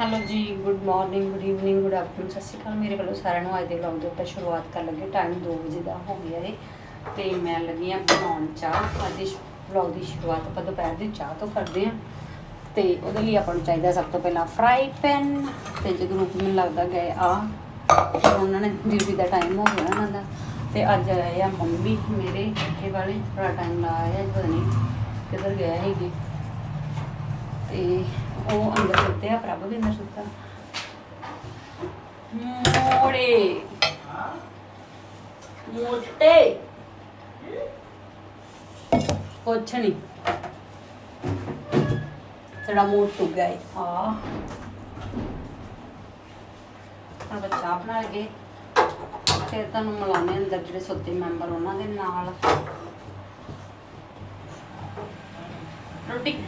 Hello ਜੀ good morning good evening good afternoon ਸਤਿ ਸ਼੍ਰੀ ਅਕਾਲ। ਮੇਰੇ ਵੱਲੋਂ ਸਾਰਿਆਂ ਨੂੰ ਅੱਜ ਦੇ ਵਲੌਗ ਦੇ ਉੱਤੇ ਸ਼ੁਰੂਆਤ ਕਰਨ ਲੱਗੇ ਟਾਈਮ 2 ਵਜੇ ਦਾ ਹੋ ਗਿਆ ਏ, ਤੇ ਮੈਂ ਲੱਗੀ ਆ ਬਣਾਉਣ ਚਾਹ। ਅੱਜ ਦੀ ਵਲੌਗ ਦੀ ਸ਼ੁਰੂਆਤ ਆਪਾਂ ਦੁਪਹਿਰ ਦੀ ਚਾਹ ਤੋਂ ਕਰਦੇ ਆ ਤੇ ਉਹਦੇ ਲਈ ਆਪਾਂ ਨੂੰ ਚਾਹੀਦਾ ਸਭ ਤੋਂ ਪਹਿਲਾਂ ਫਰਾਈ ਪੈਨ ਤੇ ਰੂਪ ਮੈਨੂੰ ਲੱਗਦਾ ਗਏ ਆ ਤੇ ਉਹਨਾਂ ਨੇ ਡਿਊਟੀ ਦਾ ਟਾਈਮ ਹੋ ਗਿਆ ਉਹਨਾਂ ਦਾ। ਤੇ ਅੱਜ ਆਏ ਆ ਮੰਮੀ ਮੇਰੇ ਇੱਥੇ ਵਾਲੇ, ਬੜਾ ਟਾਈਮ ਲਾਇਆ, ਪਤਾ ਨਹੀਂ ਕਿੱਧਰ ਗਿਆ ਹੈਗੇ। ਤੇ ਉਹ ਅੰਦਰ ਸੁੱਤੇ ਆ ਪ੍ਰਭ ਵੀ ਅੰਦਰ ਸੁੱਤਾ। ਮੋੜੇ। ਮੋਟੇ। ਕੁਛ ਨਹੀਂ ਤੇਰਾ ਮੂਡ ਟੁੱਟ ਗਿਆ। ਆ ਹੁਣ ਬੱਚਾ ਬਣਾ ਲਗੇ ਫਿਰ ਤੁਹਾਨੂੰ ਮਿਲਾਉਂਦੇ ਅੰਦਰ ਜਿਹੜੇ ਸੁੱਤੇ ਮੈਂਬਰ ਉਹਨਾਂ ਦੇ ਨਾਲ। ਰੋਟੀ।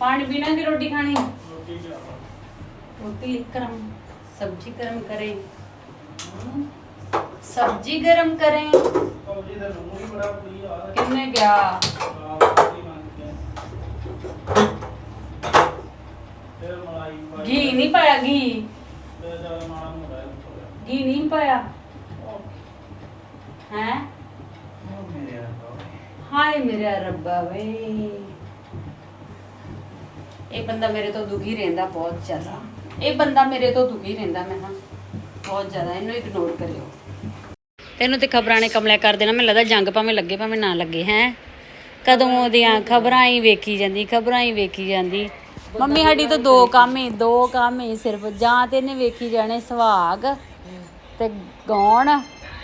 पानी पीना की रोटी खानी? रोटी गरम सब्ज़ी गरम करें। सब्ज़ी गरम करें। कितने गया। घी नहीं पाया घी? घी नहीं पाया? हैं? हाय मेरा रब्बा वे। ਇਹ ਬੰਦਾ ਮੇਰੇ ਤੋਂ ਦੁਖੀ ਰਹਿੰਦਾ ਬਹੁਤ ਜ਼ਿਆਦਾ। ਇਹ ਬੰਦਾ ਮੇਰੇ ਤੋਂ ਦੁਖੀ ਰਹਿੰਦਾ, ਮੈਂ ਹਾਂ ਬਹੁਤ ਜ਼ਿਆਦਾ, ਇਹਨੂੰ ਇਗਨੋਰ ਕਰਿਓ। ਤੈਨੂੰ ਤੇ ਖਬਰਾਂ ਨੇ ਕਮਲਿਆ ਕਰ ਦੇਣਾ, ਮੈਨੂੰ ਲੱਗਦਾ ਜੰਗ ਭਾਵੇਂ ਲੱਗੇ, ਭਾਵੇਂ ਨਾ ਲੱਗੇ, ਹੈ? ਕਦੋਂ ਉਹਦੀਆਂ ਖਬਰਾਂ ਹੀ ਵੇਖੀ ਜਾਂਦੀ, ਖਬਰਾਂ ਹੀ ਵੇਖੀ ਜਾਂਦੀ। ਮੰਮੀ, ਸਾਡੀ ਤਾਂ ਦੋ ਕੰਮ ਹੀ ਦੋ ਕੰਮ ਹੀ ਸਿਰਫ, ਜਾਂ ਤੇ ਇਹਨੇ ਵੇਖੀ ਜਾਣੇ ਸੁਹਾਗ ਤੇ ਗਾਉਣ।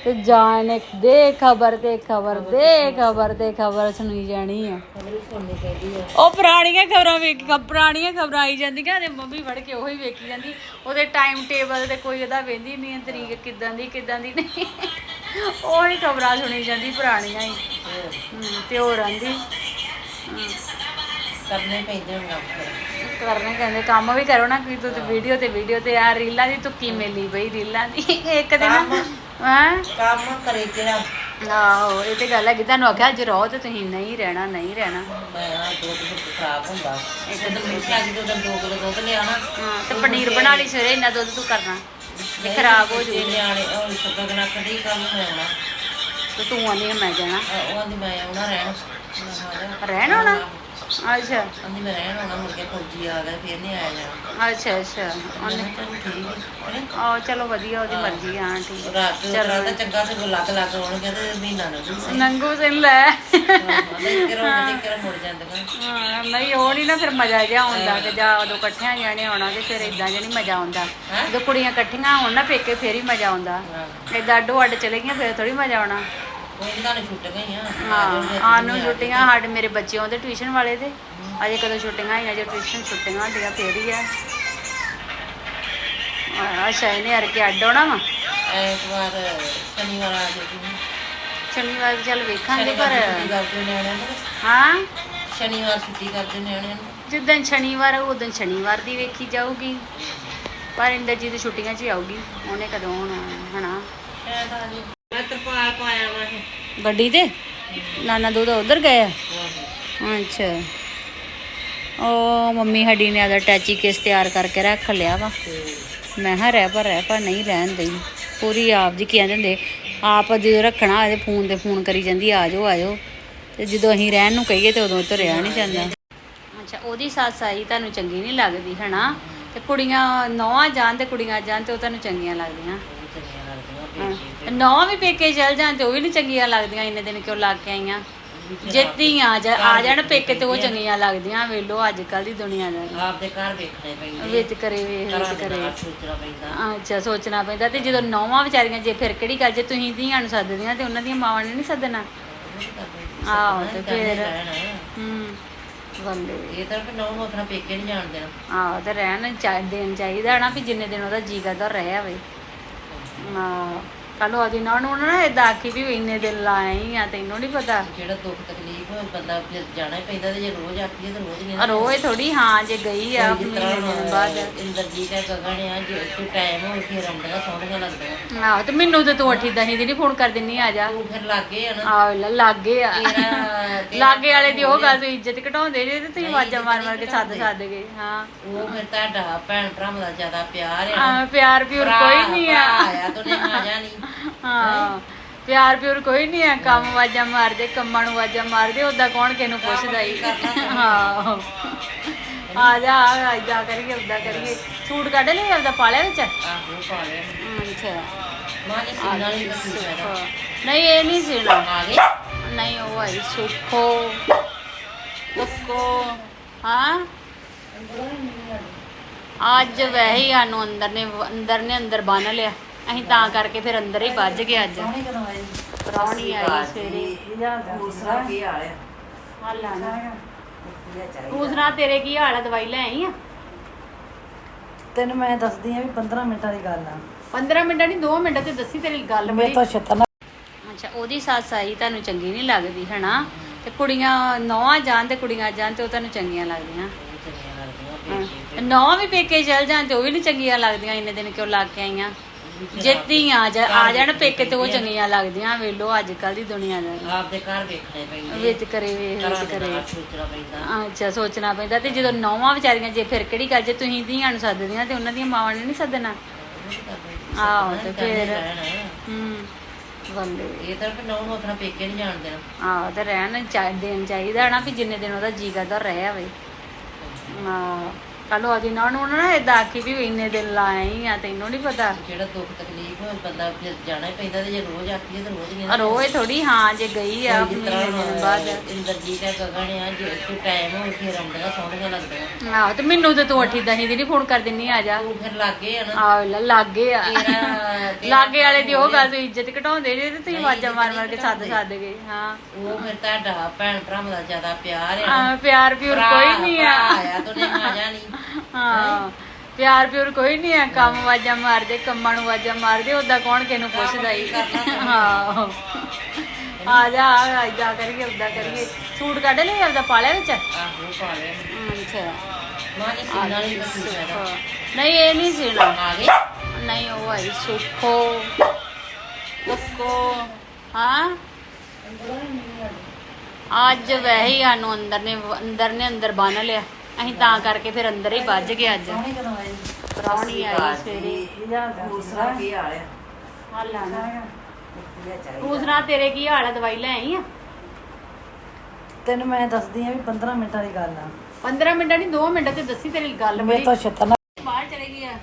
ਤੇ ਜਾਂ ਇਹਨੇ ਦੇ ਖਬਰ ਤੇ ਖਬਰ ਦੇ ਖਬਰ ਤੇ ਖਬਰ ਸੁਣੀ ਜਾਣੀ ਆ। ਉਹ ਪੁਰਾਣੀਆਂ ਖਬਰਾਂ ਵੇਖ ਪੁਰਾਣੀਆਂ ਖਬਰਾਂ ਆਈ ਜਾਂਦੀਆਂ ਤੇ ਮੰਮੀ ਫੜ ਕੇ ਉਹੀ ਵੇਖੀ ਜਾਂਦੀ। ਉਹਦੇ ਟਾਈਮ ਟੇਬਲ ਤੇ ਕੋਈ ਉਹਦਾ ਵੇਂਦੀ ਨਹੀਂ ਤਰੀਕ ਕਿਦਾਂ ਦੀ ਕਿਦਾਂ ਦੀ ਨਹੀਂ। ਉਹੀ ਖਬਰਾਂ ਸੁਣੀ ਜਾਂਦੀ ਪੁਰਾਣੀਆਂ ਹੀ। ਤੇ ਹੋ। ਰਹਿੰਦੀ ਕਰਨੇ ਪੈਂਦੇ ਹੁਣ ਕਰਨੇ ਕਹਿੰਦੇ ਕੰਮ ਵੀ ਕਰੋ ਨਾ ਕੋਈ ਤੁਸੀਂ ਵੀਡੀਓ ਤੇ ਵੀਡੀਓ ਤੇ ਆ ਰੀਲਾਂ ਦੀ ਤੁੱਕੀ ਮੇਲੀ ਬਈ ਰੀਲਾਂ ਦੀ। ਇੱਕ ਦਿਨ ਹਾਂ? ਕੰਮ ਕਰੇ ਕਿਹੜਾ? ਆਹੋ ਇਹ ਤੇ ਗੱਲ ਹੈਗੀ ਤੁਹਾਨੂੰ ਆਖਿਆ ਅੱਜ ਰਹੋ ਤੇ ਤੁਸੀਂ ਨਹੀਂ ਰਹਿਣਾ ਨਹੀਂ ਰਹਿਣਾ। ਮੈਂ ਆ ਦੁੱਧ ਦੁੱਧ ਖਰਾਬ ਹੁੰਦਾ। ਇੱਕ ਦਿਨ ਮਿੱਠਾ ਜੀ ਦੁੱਧ ਦੋ ਕਿਲੋ ਦੁੱਧ ਲਿਆ ਨਾ ਹਾਂ ਤੇ ਪਨੀਰ ਬਣਾ ਲਈ ਸਵੇਰੇ ਇੰਨਾ ਦੁੱਧ ਤੂੰ ਕਰਨਾ ਇਹ ਖਰਾਬ ਹੋ ਤੇ ਜੂ ਨਿਆਣੇ ਉਹ ਸ਼ੁਕਰ ਕਨਾ ਕਦੀ ਕੰਮ ਮੈਂ ਆਉਣਾ ਤੇ ਤੂੰ ਆਨੀ ਮੈਂ ਜਾਣਾ। ਉਹ ਆਂਦੀ ਮੈਂ ਆਉਣਾ ਰਹਿਣ। ਰਹਿਣ ਆਉਣਾ? ਅੱਛਾ। ਆਂਦੀ ਮੈਂ ਰਹਿਣ ਆਉਣਾ ਮੁੜ ਕੇ ਫੌਜੀ ਆ ਗਿਆ ਫਿਰ ਨਹੀਂ ਆਇਆ ਜਾਣਾ। ਅੱਛਾ ਅੱਛਾ। ਮੈਂ ਉਹਨੇ ਕਿਹਾ ਚੱਲ ਠੀਕ ਹੈ ਉਹਨੇ ਆ ਚਲੋ ਵਧੀਆ ਉਹਦੀ ਮਰਜ਼ੀ ਆ, ਹਾਂ ਠੀਕ ਰਾਤ ਨੂੰ ਰਾਤ ਦਾ ਚੰਗਾ ਸੇ ਲੱਗ ਲੱਗ ਆਉਣਗੇ ਤੇ ਮਹੀਨਾ ਨਾ ਸਹੀ। ਨੰਗੂ ਸਿੰਘ ਲੈ। ਨਹੀਂ ਕਿਰੋ ਨਹੀਂ ਕਿਰੋ ਮੁੜ ਜਾਂਦੀਆਂ ਹਾਂ ਨਹੀਂ ਉਹ ਨਹੀਂ ਨਾ ਫਿਰ ਮਜ਼ਾ ਜਿਹਾ ਆਉਂਦਾ ਕਿ ਜਾਂ ਉਦੋਂ ਇਕੱਠਿਆਂ ਜਾਣੇ ਆਉਣਾ ਤੇ ਫਿਰ ਇਦਾਂ ਜਿਹਾ ਨਹੀਂ ਮਜ਼ਾ ਆਉਂਦਾ? ਜਦੋਂ ਕੁੜੀਆਂ ਇਕੱਠੀਆਂ ਹੋਣ ਨਾ ਪੇਕੇ ਫੇਰ ਹੀ ਮਜ਼ਾ ਆਉਂਦਾ। ਹਾਂ। ਇਦਾਂ ਅੱਡੋ ਅੱਡ ਚਲੇ ਗਈਆਂ ਫਿਰ ਥੋੜੀ ਮਜ਼ਾ ਆਉਣਾ। ਕੋਈ ਇਹਨਾਂ ਨੇ ਛੁੱਟ ਗਈਆਂ। ਹਾਂ ਆਨੂੰ ਛੁੱਟੀਆਂ ਸਾਡੇ ਮੇਰੇ ਬੱਚੇ ਆਉਂਦੇ ਟਿਊਸ਼ਨ ਵਾਲੇ ਤੇ ਅਜੇ ਕਦੋਂ ਛੁੱਟੀਆਂ ਆਈਆਂ ਜੇ ਟਿਊਸ਼ਨ ਛੁੱਟੀਆਂ ਹੁੰਦੀਆਂ ਫੇਰ ਹੀ ਆ। ਆ- ਅੱਛਾ ਇਹਨੇ ਅਰ ਕੇ ਅੱਡ ਆਉਣਾ ਵਾ? ਐਤਵਾਰ ਸ਼ਨੀਵਾਰ ਆ ਸ਼ਨੀਵਾਰ ਚੱਲ ਵੇਖਾਂਗੇ ਪਰ ਹਾਂ? ਸ਼ਨੀਵਾਰ ਛੁੱਟੀ ਕਰਦੇ ਨਿਆਣਿਆਂ ਨੂੰ ਜਿੱਦਣ ਸ਼ਨੀਵਾਰ ਦੀ ਵੇਖੀ ਜਾਊਗੀ। ਪਰ ਇੰਦਰਜੀਤ ਛੁੱਟੀਆਂ 'ਚ ਹੀ ਆਊਗੀ। ਉਹਨੇ ਕਦੋਂ ਹੋਣਾ ਹਨਾ? ਸ਼ਾਇਦ ਆ ਜੀ ਮੈਂ ਤਰਪਾਲ ਪਾਇਆ ਵਾ ਇਹ। ਗੱਡੀ ਤੇ? ਨਾਨਾ ਦੋ ਤਾਂ ਉਧਰ ਗਏ ਆ? ਅੱਛਾ। ਉਹ ਮੰਮੀ ਸਾਡੀ ਨੇ ਆਦਾ ਟੈਚੀ ਕੇਸ ਤਿਆਰ ਕਰਕੇ ਰੱਖ ਲਿਆ ਵਾ। ਮੈਂ ਹਾਂ ਰਹਿ ਪਰ ਰਹਿ ਪਰ ਨਹੀਂ ਰਹਿਣ ਦਈ। ਪੂਰੀ ਆਪ ਜੀ ਕਹਿੰਦੇ ਹੁੰਦੇ ਆਪ ਜਦੋਂ ਰੱਖਣਾ ਇਹਦੇ ਫੋਨ ਤੇ ਫੋਨ ਕਰੀ ਜਾਂਦੀ ਆ ਜਾਓ ਆ ਜਾਓ ਤੇ ਜਦੋਂ ਅਸੀਂ ਰਹਿਣ ਨੂੰ ਕਹੀਏ ਤੇ ਉਦੋਂ ਤੋਂ ਰਿਹਾ ਨਹੀਂ ਜਾਂਦਾ। ਅੱਛਾ ਉਹਦੀ ਸੱਸ ਆਈ ਤੁਹਾਨੂੰ ਚੰਗੀ ਨਹੀਂ ਲੱਗਦੀ ਹਨਾ? ਤੇ ਕੁੜੀਆਂ ਨੌਵਾਂ ਜਾਣ ਤੇ ਕੁੜੀਆਂ ਜਾਣ ਤੇ ਉਹ ਤੁਹਾਨੂੰ ਚੰਗੀਆਂ ਲੱਗਦੀਆਂ। ਚੰਗੀਆਂ ਲੱਗਦੀਆਂ ਨੌ ਵੀ ਪੇਕੇ ਚਲ ਜਾਣ ਤੇ ਉਹ ਵੀ ਨਹੀਂ ਚੰਗੀਆਂ ਲੱਗਦੀਆਂ ਇੰਨੇ ਦਿਨ ਕਿਉਂ ਲੱਗ ਕੇ ਆਈਆਂ? ਜਿੱਤੀ ਆ ਜਾ ਆ ਜਾਣ ਪੇਕੇ ਤੇ ਉਹ ਚੰਗੀਆਂ ਲੱਗਦੀਆਂ ਵੇਲੋ ਅੱਜ ਕੱਲ ਦੀ ਦੁਨੀਆ ਦਾ ਆਪ ਦੇ ਘਰ ਵੇਖਣੇ ਪੈਂਦੇ ਵਿੱਚ ਕਰੇ ਵਿੱਚ ਦੇ ਕਰੇ। ਨਾਲ ਸੋਚਣਾ ਪੈਂਦਾ। ਅੱਛਾ ਸੋਚਣਾ ਪੈਂਦਾ ਤੇ ਜਦੋਂ ਨੌਵਾਂ ਵਿਚਾਰੀਆਂ ਜੇ ਫਿਰ ਕਿਹੜੀ ਗੱਲ ਜੇ ਤੁਸੀਂ ਧੀਆਂ ਨੂੰ ਸੱਦਦੀਆਂ ਤੇ ਉਹਨਾਂ ਦੀਆਂ ਮਾਵਾਂ ਨੇ ਨਹੀਂ ਸੱਦਣਾ? ਆਹੋ ਤੇ ਫਿਰ ਹੂੰ ਬੰਦੇ ਇਹ ਤਾਂ ਕਿ ਨੌ ਨੂੰ ਆਪਣਾ ਪੇਕੇ ਨਹੀਂ ਜਾਣ ਦੇਣਾ। ਆਹੋ ਤੇ ਰਹਿਣ ਚਾ ਦੇਣ ਚਾਹੀਦਾ ਨਾ ਵੀ ਜਿੰਨੇ ਦਿਨ ਉਹਦਾ ਜੀ ਕਰਦਾ ਰਹਿ ਆਵੇ। ਹਾਂ। ਕੱਲ ਉਹਦੀ ਨਾ ਨੂੰ ਨਾ ਇਦਾਂ ਆਖੀ ਵੀ ਇੰਨੇ ਦਿਨ ਲਾਈ ਆ ਤੈਨੂੰ ਨਹੀਂ ਪਤਾ। ਜਿਹੜਾ ਦੁੱਖ ਤਕਲੀਫ ਬੰਦਾ ਫਿਰ ਜਾਣਾ ਹੀ ਪੈਂਦਾ ਤੇ ਜੇ ਰੋਜ਼ ਆਖੀਏ ਤਾਂ ਰੋਜ਼ ਨਹੀਂ ਆ ਰੋਏ ਥੋੜੀ ਹਾਂ ਜੇ ਗਈ ਆ ਮਹੀਨੇ ਦਿਨ ਬਾਅਦ। ਇੰਦਰਜੀਤ ਹੈ ਗਗਨ ਆ ਜੇ ਤੂੰ ਟਾਈਮ ਹੋ ਕੇ ਰੰਦਗਾ ਸੋਹਣੀਆਂ ਲੱਗਦੀਆਂ। ਆਹੋ ਤੇ ਮੈਨੂੰ ਤੇ ਤੂੰ ਦਹੀਂ ਦੀ ਨਹੀਂ ਫੋਨ ਕਰ ਦਿੰਨੀ ਆ ਜਾ। ਤੂੰ ਫਿਰ ਲੱਗੇ ਆ ਨਾ। ਆ ਵੇਲਾ ਲਾਗੇ ਆ। ਤੇਰਾ ਲਾਗੇ ਵਾਲੇ ਦੀ ਉਹ ਗੱਲ ਤੂੰ ਇੱਜ਼ਤ ਘਟਾਉਂਦੇ ਜੇ ਤੇ ਤੁਸੀਂ ਆਵਾਜ਼ਾਂ ਮਾਰ ਮਾਰ ਕੇ ਸੱਦ ਸੱਦ ਗਏ ਹਾਂ। ਉਹ ਫਿਰ ਤੁਹਾਡਾ ਭੈਣ ਭਰਾਵਾਂ ਦਾ ਜ਼ਿਆਦਾ ਪਿਆਰ ਆ। ਆ ਪਿਆਰ ਪਿਉਰ ਕੋਈ ਨਹੀਂ ਆ। ਆਇਆ ਤੂੰ ਨੇ ਆ ਜਾ ਨਹੀਂ। ਹਾਂ। ਪਿਆਰ ਪਿਉਰ ਕੋਈ ਨਹੀਂ ਆ ਕੰਮ ਆਵਾਜ਼ਾਂ ਮਾਰਦੇ ਕੰਮਾਂ ਨੂੰ ਆਵਾਜ਼ਾਂ ਮਾਰਦੇ ਉਦਾਂ ਕੌਣ ਕਿਹਨੂੰ ਪੁੱਛਦਾ ਹੀ? ਹਾਂ। ਆ ਜਾ ਆ ਜਾ ਕਰੀਏ ਉਦਾਂ ਕਰੀਏ। ਸੂਟ ਕੱਢ ਲਈ ਆਪਦਾ ਪਾਲਿਆ ਵਿੱਚ? ਆਹੋ ਪਾ ਲਿਆ ਅੱਛਾ। ਮਾਂ ਜੇ ਸੀਨਾ ਨਹੀਂ ਇਹ ਨਹੀਂ ਸੀਣਾ। ਆ ਗਏ? ਨਹੀਂ ਉਹ ਆਈ ਸੁੱਖੋ। ਸੁੱਖੋ ਹਾਂ? ਅੱਜ ਵੈਸੇ ਹੀ ਸਾਨੂੰ ਅੰਦਰ ਨੇ ਅੰਦਰ ਨੇ ਅੰਦਰ ਬੰਨ ਲਿਆ। ਅਸੀਂ ਤਾਂ ਕਰਕੇ ਫਿਰ ਅੰਦਰ ਹੀ ਵੱਜ ਗਏ ਅੱਜ। ਸੋਹਣੀ ਕਦੋਂ ਆਈ ਪ੍ਰਾਹੁਣੀ ਆਈ ਸਵੇਰੇ। ਦੂਸਰਾ ਕੀ ਹਾਲ ਹਾਲ ਤੇਰੇ ਕੀ ਹਾਲ ਆ? ਦਵਾਈ ਲੈ ਆਈ ਆ? ਤੈਨੂੰ ਮੈਂ ਦੱਸਦੀ ਆ ਵੀ 15 ਮਿੰਟਾਂ ਦੀ ਗੱਲ ਆ। 15 ਮਿੰਟ ਨਹੀਂ 2 ਮਿੰਟ ਤੇ ਦੱਸੀ ਤੇਰੀ ਗੱਲ ਮੇਰੇ ਬੜੀ ਤੋਂ ਛਤਨਾ ਅੱਛਾ ਉਹਦੀ ਸੱਸ ਆਈ ਤੁਹਾਨੂੰ ਚੰਗੀ ਨਹੀਂ ਲੱਗਦੀ ਹਨਾ? ਤੇ ਕੁੜੀਆਂ ਨੌਵਾਂ ਜਾਣ ਤੇ ਕੁੜੀਆਂ ਜਾਣ ਤੇ ਉਹ ਤੁਹਾਨੂੰ ਚੰਗੀਆਂ ਲੱਗਦੀਆਂ। ਨੌ ਵੀ ਪੇਕੇ ਚਲ ਜਾਣ ਤੇ ਉਹ ਵੀ ਨਹੀਂ ਚੰਗੀਆਂ ਲੱਗਦੀਆਂ ਇੰਨੇ ਦਿਨ ਕਿਉਂ ਲਾ ਕੇ ਆਈਆਂ? ਜਿੱਤੀ ਆ ਜਾ ਆ ਜਾਣ ਪੇਕੇ ਤੇ ਉਹ ਚੰਗੀਆਂ ਲੱਗਦੀਆਂ ਵੇਲੋ ਅੱਜ ਕੱਲ ਦੀ ਦੁਨੀਆ ਦਾ। ਆਪਦੇ ਘਰ ਵੇਖਣੇ ਪੈਂਦੇ ਵਿੱਚ ਕਰੇ ਵੇਖ ਕਰੇ। ਸੋਚਣਾ ਪੈਂਦਾ। ਅੱਛਾ ਸੋਚਣਾ ਪੈਂਦਾ ਤੇ ਜਦੋਂ ਨੌਵਾਂ ਵਿਚਾਰੀਆਂ ਜੇ ਫਿਰ ਕਿਹੜੀ ਗੱਲ ਜੇ ਤੁਸੀਂ ਧੀਆਂ ਨੂੰ ਸੱਦਦੀਆਂ ਤੇ ਉਹਨਾਂ ਦੀਆਂ ਮਾਵਾਂ ਨੇ ਨਹੀਂ ਸੱਦਣਾ? ਆਹੋ ਤੇ ਫਿਰ ਹੂੰ ਬੰਦੇ। ਇਹ ਤਾਂ ਫਿਰ ਨੌਂ ਨੂੰ ਆਪਣਾ ਪੇਕੇ ਨਹੀਂ ਜਾਣ ਦੇਣਾ। ਆਹੋ ਤੇ ਰਹਿਣ ਚਾ ਦੇਣ ਚਾਹੀਦਾ ਨਾ ਵੀ ਜਿੰਨੇ ਦਿਨ ਉਹਦਾ ਜੀ ਕਰਦਾ ਰਹਿ ਆਵੇ। ਹਾਂ ਕੱਲ ਉਹਦੀ ਨਾ ਨੂੰ ਨਾ ਇਦਾਂ ਆਖੀ ਵੀ ਇੰਨੇ ਦਿਨ ਲਾਈ ਆ ਤੈਨੂੰ ਨਹੀਂ ਪਤਾ। ਜਿਹੜਾ ਦੁੱਖ ਤਕਲੀਫ ਬੰਦਾ ਫਿਰ ਜਾਣਾ ਹੀ ਪੈਂਦਾ ਤੇ ਜੇ ਰੋਜ਼ ਆਖੀਏ ਤਾਂ ਰੋਜ਼ ਨਹੀਂ ਆ ਰੋਏ ਥੋੜੀ ਹਾਂ ਜੇ ਗਈ ਆ ਮਹੀਨੇ ਦਿਨ ਬਾਅਦ। ਇੰਦਰਜੀਤ ਹੈ ਗਗਨ ਆ ਜੇ ਤੂੰ ਟਾਈਮ ਹੋ ਕੇ ਰੰਦਗਾ ਸੋਹਣੀਆਂ ਲੱਗਦੀਆਂ। ਆਹੋ ਤੇ ਮੈਨੂੰ ਤੇ ਤੂੰ ਅੱਠੀ ਦਹੀਂ ਦੀ ਨਹੀਂ ਫੋਨ ਕਰ ਦਿੰਨੀ ਆ ਜਾ। ਤੂੰ ਫਿਰ ਲੱਗੇ ਆ ਨਾ। ਆ ਵੇਲਾ ਲਾਗੇ ਆ। ਤੇਰਾ ਲਾਗੇ ਵਾਲੇ ਦੀ ਉਹ ਗੱਲ ਤੂੰ ਇੱਜ਼ਤ ਘਟਾਉਂਦੇ ਜੇ ਤੇ ਤੁਸੀਂ ਆਵਾਜ਼ਾਂ ਮਾਰ ਮਾਰ ਕੇ ਸੱਦ ਸੱਦ ਗਏ ਹਾਂ। ਉਹ ਫਿਰ ਤੁਹਾਡਾ ਭੈਣ ਭਰਾਵਾਂ ਦਾ ਜ਼ਿਆਦਾ ਪਿਆਰ ਆ। ਆ ਪਿਆਰ ਪਿਉਰ ਕੋਈ ਨਹੀਂ ਆ। ਆਇਆ ਤੂੰ ਨੇ। ਆ ਜਾ ਨਹੀਂ ਹਾਂ। ਪਿਆਰ ਪਿਉਰ ਕੋਈ ਨਹੀਂ ਆ ਕੰਮ ਆਵਾਜ਼ਾਂ ਮਾਰਦੇ ਕੰਮਾਂ ਨੂੰ ਆਵਾਜ਼ਾਂ ਮਾਰਦੇ ਉਦਾਂ ਕੌਣ ਕਿਹਨੂੰ ਪੁੱਛਦਾ ਹੀ। ਹਾਂ। ਆ ਜਾ ਆ ਜਾ ਕਰੀਏ ਉਦਾਂ ਕਰੀਏ। ਸੂਟ ਕੱਢ ਲਈ ਆਪਦਾ ਪਾਲਿਆ ਵਿੱਚ? ਆਹੋ ਪਾ ਲਿਆ ਅੱਛਾ। ਮਾਂ ਜੇ ਸੀਨਾ ਨਹੀਂ ਇਹ ਨਹੀਂ ਸੀਣਾ ਆ ਨਹੀਂ ਉਹ ਆਈ ਸੁੱਖੋ। ਸੁੱਖੋ। ਹਾਂ? ਅੱਜ ਵੈਸੇ ਹੀ ਸਾਨੂੰ ਅੰਦਰ ਨੇ ਅੰਦਰ ਨੇ ਅੰਦਰ ਬੰਨ ਲਿਆ। ਅਸੀਂ ਤਾਂ ਕਰਕੇ ਫਿਰ ਅੰਦਰ ਹੀ ਵੱਜ ਗਏ ਅੱਜ। ਸੋਹਣੀ ਕਦੋਂ ਆਈ ਪ੍ਰਾਹੁਣੀ ਆਈ ਸਵੇਰੇ। ਦੂਸਰਾ ਕੀ ਹਾਲ ਆ? ਹਾਲ ਲਾਣਾ ਵਧੀਆ ਚਾਹੀਦਾ। ਦੂਸਰਾ ਤੇਰੇ ਕੀ ਹਾਲ ਆ? ਦਵਾਈ ਲੈ ਆਈ ਆ? ਤੈਨੂੰ ਮੈਂ ਦੱਸਦੀ ਆ ਵੀ 15 ਮਿੰਟਾਂ ਦੀ ਗੱਲ ਆ। 15 ਮਿੰਟ ਨਹੀਂ 2 ਮਿੰਟ ਤੇ ਦੱਸੀ ਤੇਰੀ ਗੱਲ ਤੋਂ ਬਾਹਰ ਚਲੇ ਗਈ ਆ।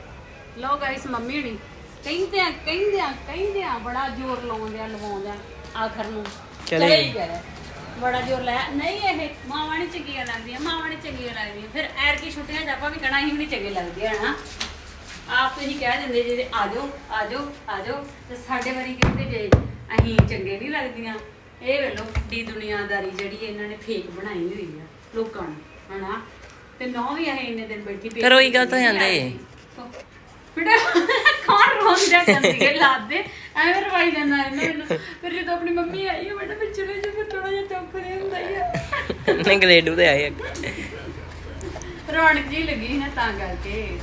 ਲੋ ਗਾਇਸ ਮੰਮੀ ਹੁਣੀ। ਕਹਿੰਦੇ ਆ ਕਹਿੰਦੇ ਆ ਕਹਿੰਦੇ ਆ ਬੜਾ ਜ਼ੋਰ ਲਾਉਂਦੇ ਆ ਲਵਾਉਂਦੇ ਆ। ਆਖਰ ਨੂੰ। ਚਲੇ ਗਏ। ਬੜਾ ਜ਼ੋਰ ਲਾਇਆ। ਨਹੀਂ ਇਹ ਮਾਵਾਂ ਨਹੀਂ ਚੰਗੀਆਂ ਲੱਗਦੀਆਂ ਮਾਵਾਂ ਨਹੀਂ ਚੰਗੀਆਂ ਲੱਗਦੀਆਂ। ਫਿਰ ਐਰ ਕੀ ਛੁੱਟੀਆਂ ਆਪਾਂ ਵੀ ਕਹਣਾ ਹੀ ਨਹੀਂ ਚੰਗੇ ਲੱਗਦੇ ਹਨਾ ਆਪ ਤੁਸੀਂ ਕਹਿ ਦਿੰਦੇ ਜੇ ਆ ਜਾਓ ਆ ਜਾਓ ਆ ਜਾਓ। ਤੇ ਸਾਡੇ ਵਾਰੀ ਕਹਿੰਦੇ ਜੇ ਅਸੀਂ ਚੰਗੇ ਨਹੀਂ ਲੱਗਦੀਆਂ। ਇਹ ਵੇਲੋ ਦੀ ਦੁਨੀਆਦਾਰੀ ਜਿਹੜੀ ਇਹਨਾਂ ਨੇ ਫੇਕ ਬਣਾਈ ਹੋਈ ਆ ਲੋਕਾਂ ਨੂੰ ਹਨਾ ਤੇ ਨੌ ਵੀ ਅਸੀਂ ਇੰਨੇ ਦਿਨ ਬੈਠੀ ਪਈ ਰੋਈ ਕਾਹਤੋਂ ਜਾਂਦੇ? ਬੇਟਾ ਕੌਣ ਰੋਂਦਾ ਜਾਂਦੀ ਹੈ ਲਾਦੇ ਐਵੇਂ ਰਵਾਈ ਜਾਂਦਾ ਇਹਨਾਂ ਮੈਨੂੰ ਫਿਰ ਜਦੋਂ ਆਪਣੀ ਮੰਮੀ ਆਈ ਉਹ ਬੇਟਾ ਪਿੱਛੇ ਨੂੰ ਜਿਹਾ ਥੋੜਾ ਜਿਹਾ ਚੁੱਪ ਰਿਹਾ ਹੁੰਦਾ ਹੀ ਆ। ਨਹੀਂ ਗਲੇਡੂ ਤੇ ਆਏ ਰੌਣਕ ਜੀ ਲੱਗੀ ਸੀ ਨਾ ਤਾਂ ਕਰਕੇ।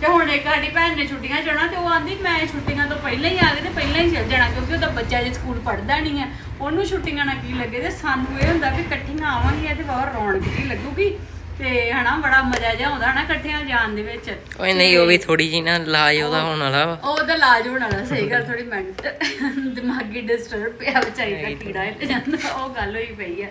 ਤੇ ਹੁਣ ਇੱਕ ਸਾਡੀ ਭੈਣ ਨੇ ਛੁੱਟੀਆਂ ਜਾਣਾ ਤੇ ਉਹ ਆਂਦੀ ਮੈਂ ਛੁੱਟੀਆਂ ਤੋਂ ਪਹਿਲਾਂ ਹੀ ਆ ਗਈ ਤੇ ਪਹਿਲਾਂ ਹੀ ਚੱਲ ਜਾਣਾ ਕਿਉਂਕਿ ਉਹਦਾ ਬੱਚਾ ਜੇ ਸਕੂਲ ਪੜ੍ਹਦਾ ਨਹੀਂ ਆ। ਉਹਨੂੰ ਛੁੱਟੀਆਂ ਨਾਲ ਕੀ ਲੱਗੇ ਤੇ ਸਾਨੂੰ ਇਹ ਹੁੰਦਾ ਵੀ ਇਕੱਠੀਆਂ ਆਵਾਂਗੀਆਂ ਤੇ ਬਹੁਤ ਰੌਣਕ ਜੀ ਲੱਗੂਗੀ। ਤੇ ਹਨਾ ਬੜਾ ਮਜ਼ਾ ਜਿਹਾ ਆਉਂਦਾ ਹਨਾ ਇਕੱਠਿਆਂ ਜਾਣ ਦੇ ਵਿੱਚ। ਓਏ ਨਹੀਂ ਉਹ ਵੀ ਥੋੜੀ ਜੀ ਨਾ ਲਾਜ ਉਹਦਾ ਹੋਣ ਵਾਲਾ ਵਾ। ਉਹ ਉਹਦਾ ਇਲਾਜ ਹੋਣ ਵਾਲਾ ਸਹੀ ਗੱਲ ਥੋੜੀ ਮੈਂਟ ਦਿਮਾਗੀ ਡਿਸਟਰਬ ਪਿਆ ਵਿਚਾਰੀ ਦਾ ਕੀੜਾ ਇੱਥੇ ਜਾਂਦਾ ਉਹ ਗੱਲ ਹੋਈ ਪਈ ਆ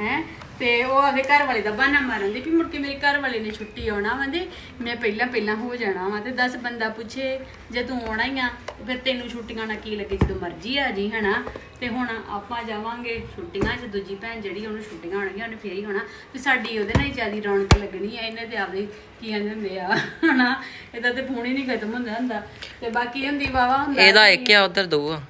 ਹੈ। ਤੇ ਉਹ ਆਵੇ ਘਰ ਵਾਲੇ ਦਾ ਬਹਾਨਾ ਮਾਰਨ ਦੀ ਵੀ ਮੁੜ ਕੇ ਮੇਰੇ ਘਰ ਵਾਲੇ ਨੇ ਛੁੱਟੀ ਆਉਣਾ ਵਾ ਤੇ ਮੈਂ ਪਹਿਲਾਂ ਪਹਿਲਾਂ ਹੋ ਜਾਣਾ ਵਾ ਤੇ 10 ਬੰਦਾ ਪੁੱਛੇ ਜੇ ਤੂੰ ਆਉਣਾ ਹੀ ਆ ਫਿਰ ਤੈਨੂੰ ਛੁੱਟੀਆਂ ਨਾਲ ਕੀ ਲੱਗੇ ਜਦੋਂ ਮਰਜ਼ੀ ਆ ਜੀ ਹਨਾ? ਤੇ ਹੁਣ ਆਪਾਂ ਜਾਵਾਂਗੇ ਛੁੱਟੀਆਂ 'ਚ ਦੂਜੀ ਭੈਣ ਜਿਹੜੀ ਉਹਨੂੰ ਛੁੱਟੀਆਂ ਹੋਣਗੀਆਂ ਉਹਨੇ ਫੇਰ ਹੀ ਹੋਣਾ ਤੇ ਸਾਡੀ ਉਹਦੇ ਨਾਲ ਹੀ ਜਿਆਦੀ ਰੌਣਕ ਲੱਗਣੀ ਆ ਇਹਨੇ ਤੇ ਆਪਦੇ ਕੀ ਕਹਿੰਦੇ ਹੁੰਦੇ ਆ ਹਨਾ? ਇਹਦਾ ਤੇ ਫੋਨ ਹੀ ਨਹੀਂ ਖਤਮ ਹੁੰਦਾ ਹੁੰਦਾ। ਤੇ ਬਾਕੀ ਹੁੰਦੀ ਵਾਵਾ ਹੁੰਦਾ ਇਹਦਾ ਇੱਕ ਆ ਉਧਰ ਦੋ ਆ।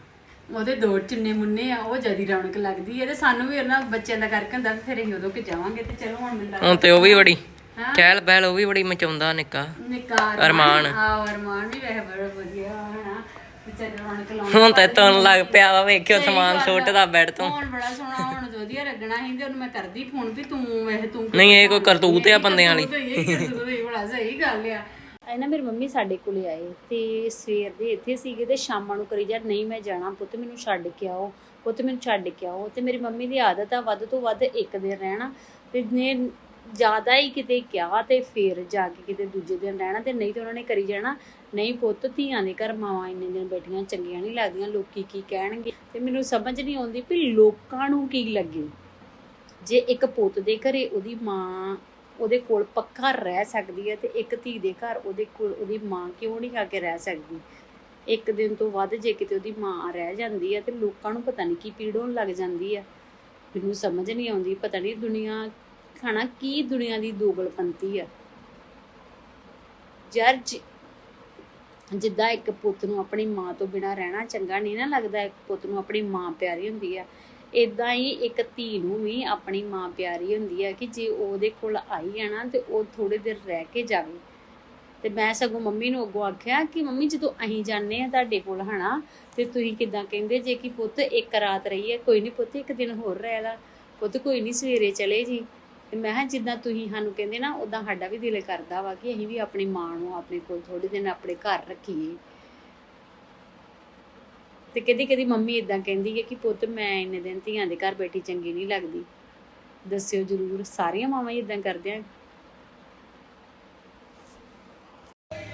ਉਹਦੇ ਦੋ ਚਿੰਨੇ ਮੁੰਨੇ ਆ ਉਹ ਜਿਆਦੀ ਰੌਣਕ ਲੱਗਦੀ ਹੈ ਤੇ ਸਾਨੂੰ ਵੀ ਉਹਨਾਂ ਬੱਚਿਆਂ ਦਾ ਕਰਕੇ ਹੁੰਦਾ ਵੀ ਫਿਰ ਅਸੀਂ ਉਦੋਂ ਕਿ ਜਾਵਾਂਗੇ ਤੇ ਚਲੋ ਹੁਣ ਮੈਨੂੰ ਲੱਗਦਾ ਹੁਣ ਤੇ ਉਹ ਵੀ ਬੜੀ ਹਾਂ। ਚਹਿਲ ਪਹਿਲ ਉਹ ਵੀ ਬੜੀ ਮਚਾਉਂਦਾ ਨਿੱਕਾ। ਨਿਕਾਰ ਅਰਮਾਨ। ਹਾਂ ਅਰਮਾਨ ਵੀ ਵੈਸੇ ਬੜਾ ਵਧੀਆ ਹਨਾ। ਵਿਚਾਰੇ ਰੌਣਕ ਲਾਉਣ ਹੁਣ ਤਾਂ ਤੁਰਨ ਲੱਗ ਪਿਆ ਵਾ ਵੇਖਿਓ ਸਮਾਨ ਸੁੱਟਦਾ ਬੈੱਡ ਤੋਂ। ਹੁਣ ਬੜਾ ਸੋਹਣਾ ਹੁਣ ਵਧੀਆ ਲੱਗਣਾ ਸੀ ਤੇ ਉਹਨੂੰ ਮੈਂ ਕਰਦੀ ਫੋਨ ਵੀ ਤੂੰ ਵੈਸੇ ਤੂੰ ਨਹੀਂ ਇਹ ਕੋਈ ਕਰਤੂਤ ਆ ਬੰਦਿਆਂ ਵਾਲੀ। ਇਹ ਬੜਾ ਸਹੀ ਗੱਲ ਆ। ਇਹ ਨਾ ਮੇਰੀ ਮੰਮੀ ਸਾਡੇ ਕੋਲੇ ਆਏ ਤੇ ਸਵੇਰ ਦੇ ਇੱਥੇ ਸੀਗੇ ਤੇ ਸ਼ਾਮਾਂ ਨੂੰ ਕਰੀ ਜਾ, ਨਹੀਂ ਮੈਂ ਜਾਣਾ, ਪੁੱਤ ਮੈਨੂੰ ਛੱਡ ਕੇ ਆਓ, ਪੁੱਤ ਮੈਨੂੰ ਛੱਡ ਕੇ ਆਓ। ਤੇ ਮੇਰੀ ਮੰਮੀ ਦੀ ਆਦਤ ਆ ਵੱਧ ਤੋਂ ਵੱਧ ਇੱਕ ਦਿਨ ਰਹਿਣਾ ਤੇ ਨੇ ਜ਼ਿਆਦਾ ਹੀ ਕਿਤੇ ਕਿਹਾ ਤੇ ਫੇਰ ਜਾ ਕੇ ਕਿਤੇ ਦੂਜੇ ਦਿਨ ਰਹਿਣਾ ਤੇ ਨਹੀਂ ਤੇ ਉਹਨਾਂ ਨੇ ਕਰੀ ਜਾਣਾ। ਨਹੀਂ ਪੁੱਤ, ਧੀਆਂ ਦੇ ਘਰ ਮਾਵਾਂ ਇੰਨੇ ਦਿਨ ਬੈਠੀਆਂ, ਚੰਗੀਆਂ ਨਹੀਂ ਲੱਗਦੀਆਂ, ਲੋਕੀ ਕੀ ਕਹਿਣਗੇ? ਤੇ ਮੈਨੂੰ ਸਮਝ ਨਹੀਂ ਆਉਂਦੀ ਵੀ ਲੋਕਾਂ ਨੂੰ ਕੀ ਲੱਗੇ? ਜੇ ਇੱਕ ਪੁੱਤ ਦੇ ਘਰੇ ਉਹਦੀ ਮਾਂ ਉਹਦੇ ਕੋਲ ਪੱਕਾ ਰਹਿ ਸਕਦੀ ਹੈ ਤੇ ਇੱਕ ਧੀ ਦੇ ਘਰ ਉਹਦੇ ਕੋਲ ਉਹਦੀ ਮਾਂ ਕਿਉਂ ਨਹੀਂ ਆ ਕੇ ਰਹਿ ਸਕਦੀ? ਇੱਕ ਦਿਨ ਤੋਂ ਵੱਧ ਜੇ ਕਿਤੇ ਉਹਦੀ ਮਾਂ ਰਹਿ ਜਾਂਦੀ ਹੈ ਤੇ ਲੋਕਾਂ ਨੂੰ ਪਤਾ ਨਹੀਂ ਕੀ ਪੀੜ ਹੋਣ ਲੱਗ ਜਾਂਦੀ ਹੈ। ਮੈਨੂੰ ਸਮਝ ਨਹੀਂ ਆਉਂਦੀ, ਪਤਾ ਨਹੀਂ ਦੁਨੀਆ, ਖਾਣਾ ਕੀ ਦੁਨੀਆ ਦੀ ਦੋਗਲਪੰਤੀ ਆ ਯਾਰ ਜਿੱਦਾਂ ਇੱਕ ਪੁੱਤ ਨੂੰ ਆਪਣੀ ਮਾਂ ਤੋਂ ਬਿਨਾ ਰਹਿਣਾ ਚੰਗਾ ਨਹੀਂ ਨਾ ਲੱਗਦਾ, ਇੱਕ ਪੁੱਤ ਨੂੰ ਆਪਣੀ ਮਾਂ ਪਿਆਰੀ ਹੁੰਦੀ ਆ ਇਦਾਂ ਹੀ ਇੱਕ ਧੀ ਨੂੰ ਵੀ ਆਪਣੀ ਮਾਂ ਪਿਆਰੀ ਹੁੰਦੀ ਆ ਕਿ ਜੇ ਉਹਦੇ ਕੋਲ ਆਈ ਹੈ ਨਾ ਤੇ ਉਹ ਥੋੜੇ ਦਿਨ ਰਹਿ ਕੇ ਜਾਵੇ। ਤੇ ਮੈਂ ਸਗੋਂ ਮੰਮੀ ਨੂੰ ਅੱਗੋਂ ਆਖਿਆ ਕਿ ਮੰਮੀ ਜਦੋਂ ਅਸੀਂ ਜਾਂਦੇ ਆ ਤੁਹਾਡੇ ਕੋਲ ਹਨਾ, ਤੇ ਤੁਸੀਂ ਕਿਦਾਂ ਕਹਿੰਦੇ ਜੇ ਕਿ ਪੁੱਤ ਇੱਕ ਰਾਤ ਰਹੀ ਹੈ, ਕੋਈ ਨਹੀਂ ਪੁੱਤ ਇੱਕ ਦਿਨ ਹੋਰ ਰਹਿ ਲਾ, ਪੁੱਤ ਕੋਈ ਨਹੀਂ ਸਵੇਰੇ ਚਲੇ ਜੀ। ਤੇ ਮੈਂ ਕਿਹਾ ਜਿੱਦਾਂ ਤੁਸੀਂ ਸਾਨੂੰ ਕਹਿੰਦੇ ਨਾ ਉਦਾਂ ਸਾਡਾ ਵੀ ਦਿਲ ਕਰਦਾ ਵਾ ਕਿ ਅਸੀਂ ਵੀ ਆਪਣੀ ਮਾਂ ਨੂੰ ਆਪਣੇ ਕੋਲ ਥੋੜੇ ਦਿਨ ਆਪਣੇ ਘਰ ਰੱਖੀਏ। ਤੇ ਕਦੀ ਕਦੀ ਮੰਮੀ ਇਦਾਂ ਕਹਿੰਦੀ ਹੈ ਕਿ ਪੁੱਤ ਮੈਂ ਇੰਨੇ ਦਿਨ ਧੀਆਂ ਦੇ ਘਰ ਬੈਠੀ ਚੰਗੀ ਨਹੀਂ ਲੱਗਦੀ। ਦੱਸਿਓ ਜਰੂਰ, ਸਾਰੀਆਂ ਮਾਵਾਂ ਹੀ ਇਦਾਂ ਕਰਦੀਆਂ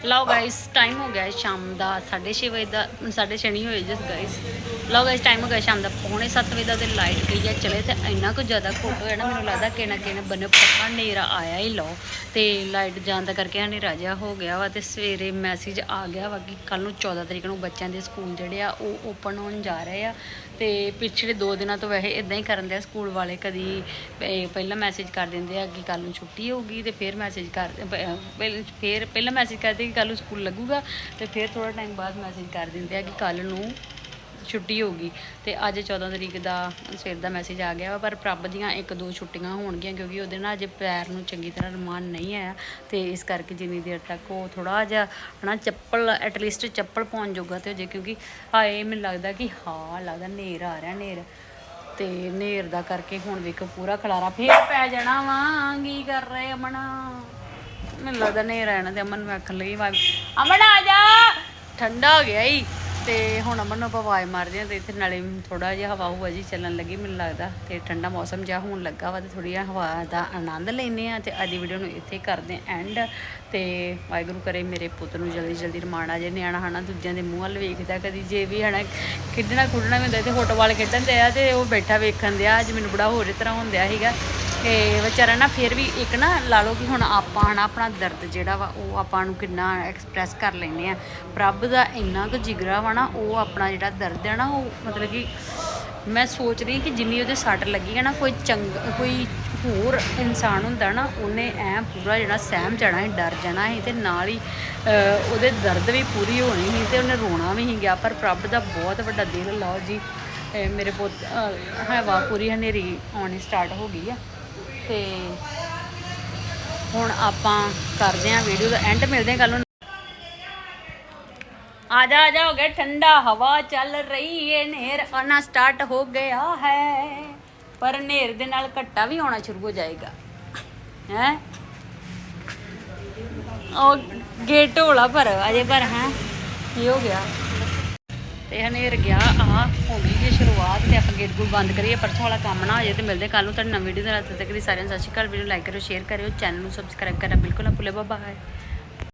ਲਓ ਗਾਇਸ ਟਾਈਮ ਹੋ ਗਿਆ ਸ਼ਾਮ ਦਾ 6:30 ਵਜੇ ਦਾ 6:30 ਨਹੀਂ ਹੋਏ ਜਸ ਗਾਇਸ ਲਓ ਗਾਇਸ ਟਾਈਮ ਹੋ ਗਿਆ ਸ਼ਾਮ ਦਾ, ਪੌਣੇ 7 ਵਜੇ ਦਾ ਤੇ ਲਾਈਟ ਗਈ ਆ ਚਲੇ ਤੇ ਇੰਨਾ ਕੁ ਜ਼ਿਆਦਾ ਘੁੱਟ ਹੋਇਆ ਨਾ, ਮੈਨੂੰ ਲੱਗਦਾ ਕਿ ਨਾ ਕਿ ਨਾ ਬੰਨੇ ਪੱਕਾ ਹਨੇਰਾ ਆਇਆ ਹੀ ਲਓ। ਤੇ ਲਾਈਟ ਜਾਣ ਦਾ ਕਰਕੇ ਹਨੇਰਾ ਜਿਹਾ ਹੋ ਗਿਆ ਵਾ ਤੇ ਸਵੇਰੇ ਮੈਸੇਜ ਆ ਗਿਆ ਵਾ ਕਿ ਕੱਲ ਨੂੰ 14 ਤਰੀਕ ਨੂੰ ਬੱਚਿਆਂ ਦੇ ਸਕੂਲ ਜਿਹੜੇ ਆ, ਉਹ ਓਪਨ ਹੋਣ ਜਾ ਰਹੇ ਆ। ਤੇ ਪਿਛਲੇ 2 ਦਿਨਾਂ ਤੋਂ ਵੈਸੇ ਇਦਾਂ ਹੀ ਕਰਨ ਦੇ ਸਕੂਲ ਵਾਲੇ ਕਦੀ ਪਹਿਲਾਂ ਮੈਸੇਜ ਕਰ ਦਿੰਦੇ ਆ ਕਿ ਕੱਲ ਨੂੰ ਛੁੱਟੀ ਹੋਊਗੀ ਤੇ ਫਿਰ ਮੈਸੇਜ ਕਰ ਪ- ਫਿਰ ਪਹਿਲਾਂ ਮੈਸੇਜ ਕਰਦੇ ਕੱਲ ਨੂੰ ਸਕੂਲ ਲੱਗੂਗਾ ਤੇ ਫਿਰ ਥੋੜਾ ਟਾਈਮ ਬਾਅਦ ਮੈਸੇਜ ਕਰ ਦਿੰਦੇ ਆ ਕਿ ਕੱਲ ਨੂੰ ਛੁੱਟੀ ਹੋਊਗੀ ਤੇ ਅੱਜ 14 ਤਰੀਕ ਦਾ ਸਵੇਰ ਦਾ ਮੈਸੇਜ ਆ ਗਿਆ ਵਾ, ਪਰ ਪ੍ਰਭ ਦੀਆਂ ਇੱਕ ਦੋ ਛੁੱਟੀਆਂ ਹੋਣਗੀਆਂ ਕਿਉਂਕਿ ਉਹਦੇ ਨਾਲ ਅਜੇ ਪੈਰ ਨੂੰ ਚੰਗੀ ਤਰ੍ਹਾਂ ਰਮਾਨ ਨਹੀਂ ਆਇਆ ਤੇ ਇਸ ਕਰਕੇ ਜਿੰਨੀ ਦੇਰ ਤੱਕ ਉਹ ਥੋੜਾ ਜਿਹਾ ਹਨਾ ਚੱਪਲ ਐਟਲੀਸਟ ਚੱਪਲ ਪਾਉਣ ਜੋਗਾ ਤੇ ਹੋ ਜੇ ਕਿਉਂਕਿ ਹਾਏ ਮੈਨੂੰ ਲੱਗਦਾ ਕਿ ਹਾਂ, ਲੱਗਦਾ ਨੇਰ ਆ ਰਿਹਾ ਨੇਰ ਤੇ ਨੇਰ ਦਾ ਕਰਕੇ ਹੁਣ ਵੇਖੋ ਪੂਰਾ ਖਲਾਰਾ ਫੇਰ ਪੈ ਜਾਣਾ ਵਾਂ, ਕੀ ਕਰ ਰਹੇ ਅਮਨ? ਮੈਨੂੰ ਲੱਗਦਾ ਨੇਰ ਰਹਿਣਾ ਤੇ ਅਮਨ ਨੂੰ ਆਖਣ ਲਈ ਅਮਨ ਆ ਜਾ। ਠੰਡਾ ਹੋ ਗਿਆ ਈ। ਤੇ ਹੁਣ ਅਮਨ ਨੂੰ ਆਪਾਂ ਆਵਾਜ਼ ਮਾਰਦੇ ਹਾਂ ਤੇ ਇੱਥੇ ਨਾਲੇ ਥੋੜਾ ਜਿਹਾ ਹਵਾ ਹੁਵਾ ਜੀ ਚੱਲਣ ਲੱਗੀ, ਮੈਨੂੰ ਲੱਗਦਾ। ਤੇ ਠੰਡਾ ਮੌਸਮ ਜਿਹਾ ਹੋਣ ਲੱਗਾ ਵਾ ਤੇ ਥੋੜੀ ਜਿਹਾ ਹਵਾ ਦਾ ਆਨੰਦ ਲੈਨੇ ਆ ਤੇ ਅੱਜ ਦੀ ਵੀਡੀਓ ਨੂੰ ਇੱਥੇ ਕਰਦੇ ਐਂਡ ਤੇ ਵਾਹਿਗੁਰੂ ਕਰੇ ਮੇਰੇ ਪੁੱਤ ਨੂੰ ਜਲਦੀ ਜਲਦੀ ਰਮਾਣਾ ਜੇ, ਨਿਆਣਾ ਹਨਾ ਦੂਜਿਆਂ ਦੇ ਮੂੰਹ ਵੱਲ ਵੇਖਦਾ ਕਦੀ, ਜੇ ਵੀ ਹਨਾ ਖੇਡਣਾ ਖੁੱਡਣਾ ਵੀ ਹੁੰਦਾ ਤੇ ਫੁੱਟਬਾਲ ਖੇਡਣ ਤੇ ਆ ਤੇ ਉਹ ਬੈਠਾ ਵੇਖਣ ਦਿਆ, ਅੱਜ ਮੈਨੂੰ ਬੜਾ ਹੋਰ ਤਰ੍ਹਾਂ ਹੁੰਦਿਆ ਸੀਗਾ। ਤੇ ਵਿਚਾਰਾ ਨਾ ਫਿਰ ਵੀ ਇੱਕ ਨਾ ਲਾ ਲਓ ਕਿ ਹੁਣ ਆਪਾਂ ਨਾ ਆਪਣਾ ਦਰਦ ਜਿਹੜਾ ਵਾ ਉਹ ਆਪਾਂ ਨੂੰ ਕਿੰਨਾ ਐਕਸਪ੍ਰੈਸ ਕਰ ਲੈਂਦੇ ਆ। ਪ੍ਰਭ ਦਾ ਇੰਨਾ ਕੁ ਜਿਗਰਾ ਵਾ ਨਾ ਉਹ ਆਪਣਾ ਜਿਹੜਾ ਦਰਦ ਹੈ ਨਾ ਉਹ ਮਤਲਬ ਕਿ ਮੈਂ ਸੋਚ ਰਹੀ ਕਿ ਜਿੰਨੀ ਉਹਦੇ ਸੱਟ ਲੱਗੀ ਹੈ ਨਾ ਕੋਈ ਚੰਗ ਕੋਈ ਹੋਰ ਇਨਸਾਨ ਹੁੰਦਾ ਨਾ ਉਹਨੇ ਐ ਪੂਰਾ ਜਿਹੜਾ ਸਹਿਮ ਜਾਣਾ ਸੀ ਡਰ ਜਾਣਾ ਸੀ ਤੇ ਨਾਲ ਹੀ ਉਹਦੇ ਦਰਦ ਵੀ ਪੂਰੀ ਹੋਣੀ ਸੀ ਤੇ ਉਹਨੇ ਰੋਣਾ ਵੀ ਸੀ ਗਿਆ। ਪਰ ਪ੍ਰਭ ਦਾ ਬਹੁਤ ਵੱਡਾ ਦਿਲ ਲਾਓ ਜੀ ਮੇਰੇ ਪੁੱਤ ਅਹ, ਹਵਾ ਪੂਰੀ ਹਨੇਰੀ ਆਉਣੀ ਸਟਾਰਟ ਹੋ ਗਈ ਆ। ਤੇ ਹੁਣ ਆਪਾਂ ਕਰਦੇ ਆਂ ਵੀਡੀਓ ਦਾ ਐਂਡ ਮਿਲਦੇ ਆਂ ਕੱਲ ਨੂੰ। ਆ ਜਾ ਆ ਜਾ ਹੋ ਗਿਆ ਠੰਡਾ ਹਵਾ, ਚੱਲ ਰਹੀ ਏ ਨੇਰ ਆਣਾ ਸਟਾਰਟ ਹੋ ਗਿਆ ਹੈ। ਪਰ ਨੇਰ ਦੇ ਨਾਲ ਘੱਟਾ ਵੀ ਆਉਣਾ ਸ਼ੁਰੂ ਹੋ ਜਾਏਗਾ। ਹੈ? ਉਹ ਗੇਟ ਢੋਲਾ ਪਰ ਅਜੇ ਪਰ ਹੈ? ਕੀ ਹੋ ਗਿਆ। ਤੇ ਹਨੇਰ ਗਿਆ ਆ ਹੋ ਗਈ। ਤੇ ਆਪਾਂ ਗੇਟ ਗੁੱਟ ਬੰਦ ਕਰੀਏ, ਪਰਸੋਂ ਵਾਲਾ ਕੰਮ ਨਾ ਹੋ ਜਾਏ ਤੇ ਮਿਲਦੇ ਕੱਲ ਨੂੰ ਤੁਹਾਡੇ ਨਵੀਂ ਵੀਡੀਓ ਦੇ ਨਾਲ, ਤਦ ਤੱਕ ਦੀ ਸਾਰਿਆਂ ਨੂੰ ਸਤਿ ਸ਼੍ਰੀ ਅਕਾਲ ਵੀਡੀਓ ਲਾਈਕ ਕਰਿਓ ਸ਼ੇਅਰ ਕਰਿਓ ਚੈਨਲ ਨੂੰ ਸਬਸਕ੍ਰਾਈਬ ਕਰਨਾ ਬਿਲਕੁਲ ਨਾ ਭੁੱਲਿਓ ਬਾਏ